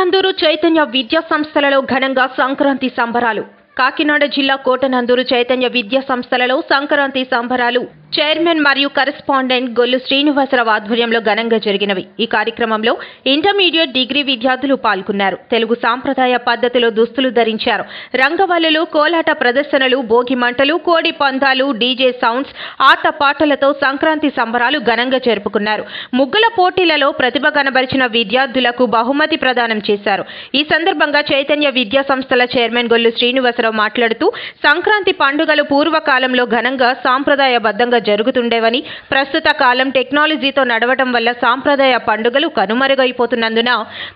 కోటనందూరు చైతన్య విద్యా సంస్థలలో ఘనంగా సంక్రాంతి సంబరాలు. కాకినాడ జిల్లా కోటనందూరు చైతన్య విద్యా సంస్థలలో సంక్రాంతి సంబరాలు. చైర్మన్ మరియు కరెస్పాండెంట్ గొల్లు శ్రీనివాసరావు ఆధ్వర్యంలో ఘనంగా జరిగినవి. ఈ కార్యక్రమంలో ఇంటర్మీడియట్ డిగ్రీ విద్యార్థులు పాల్గొన్నారు. తెలుగు సాంప్రదాయ పద్ధతిలో దుస్తులు ధరించారు. రంగవల్లులు కోలాట ప్రదర్శనలు భోగి మంటలు కోడి పందాలు డీజే సౌండ్స్ ఆట పాటలతో సంక్రాంతి సంబరాలు ఘనంగా జరుపుకున్నారు. ముగ్గుల పోటీలలో ప్రతిభ కనబరిచిన విద్యార్థులకు బహుమతి ప్రదానం చేశారు. ఈ సందర్భంగా చైతన్య విద్యా సంస్థల చైర్మన్ గొల్లు శ్రీనివాసరావు మాట్లాడుతూ సంక్రాంతి పండుగలు పూర్వకాలంలో ఘనంగా సాంప్రదాయబద్ధంగా జరుగుతుండేవని ప్రస్తుత కాలం టెక్నాలజీతో నడవటం వల్ల సాంప్రదాయ పండుగలు కనుమరుగైపోతున్నందున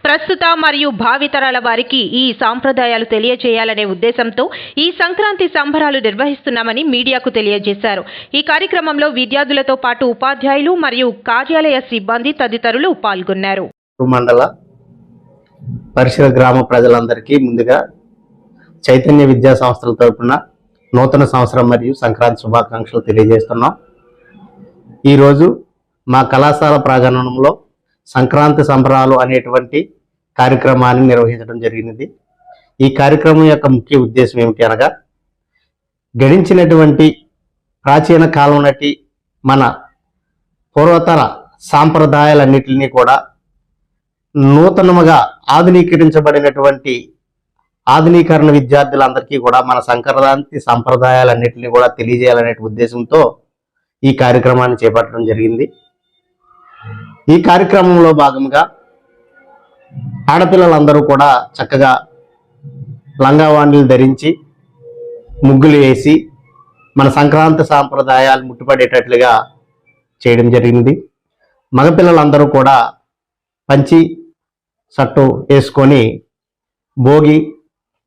ప్రస్తుత మరియు భావితరాల వారికి ఈ సాంప్రదాయాలు తెలియజేయాలనే ఉద్దేశంతో ఈ సంక్రాంతి సంబరాలు నిర్వహిస్తున్నామని మీడియాకు తెలియజేశారు. ఈ కార్యక్రమంలో విద్యార్థులతో పాటు ఉపాధ్యాయులు మరియు కార్యాలయ సిబ్బంది తదితరులు పాల్గొన్నారు. మండల పరిసర గ్రామ ప్రజలందరికీ ముందుగా చైతన్య విద్యా సంస్థల తరపున నూతన సంవత్సరం మరియు సంక్రాంతి శుభాకాంక్షలు తెలియజేస్తున్నాం. ఈరోజు మా కళాశాల ప్రాంగణంలో సంక్రాంతి సంబరాలు అనేటువంటి కార్యక్రమాన్ని నిర్వహించడం జరిగినది. ఈ కార్యక్రమం యొక్క ముఖ్య ఉద్దేశం ఏమిటి అనగా గడించినటువంటి ప్రాచీన కాలం నాటి మన పూర్వతర సాంప్రదాయాలన్నింటినీ కూడా నూతనముగా ఆధునీకరించబడినటువంటి ఆధునీకరణ విద్యార్థులందరికీ కూడా మన సంక్రాంతి సంప్రదాయాలన్నింటినీ కూడా తెలియజేయాలనే ఉద్దేశంతో ఈ కార్యక్రమాన్ని చేపట్టడం జరిగింది. ఈ కార్యక్రమంలో భాగంగా ఆడపిల్లలందరూ కూడా చక్కగా లంగావాణిలు ధరించి ముగ్గులు వేసి మన సంక్రాంతి సాంప్రదాయాలు ముట్టుపడేటట్లుగా చేయడం జరిగింది. మగపిల్లలందరూ కూడా పంచి సట్టు వేసుకొని భోగి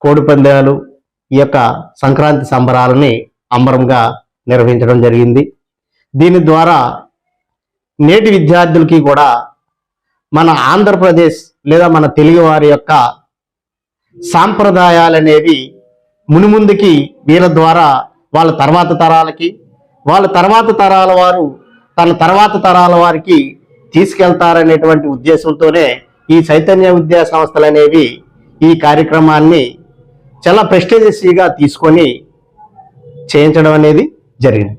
కోడిపందాలు ఈ యొక్క సంక్రాంతి సంబరాలని అంబరంగా నిర్వహించడం జరిగింది. దీని ద్వారా నేటి విద్యార్థులకి కూడా మన ఆంధ్రప్రదేశ్ లేదా మన తెలుగువారి యొక్క సాంప్రదాయాలు అనేవి మునుముందుకి వీళ్ళ ద్వారా వాళ్ళ తర్వాత తరాలకి వాళ్ళ తర్వాత తరాల వారు తన తర్వాత తరాల వారికి తీసుకెళ్తారనేటువంటి ఉద్దేశంతోనే ఈ చైతన్య విద్యా సంస్థలు అనేవి ఈ కార్యక్రమాన్ని చాలా ప్రెస్టేజియస్గా తీసుకొని చేయించడం అనేది జరిగింది.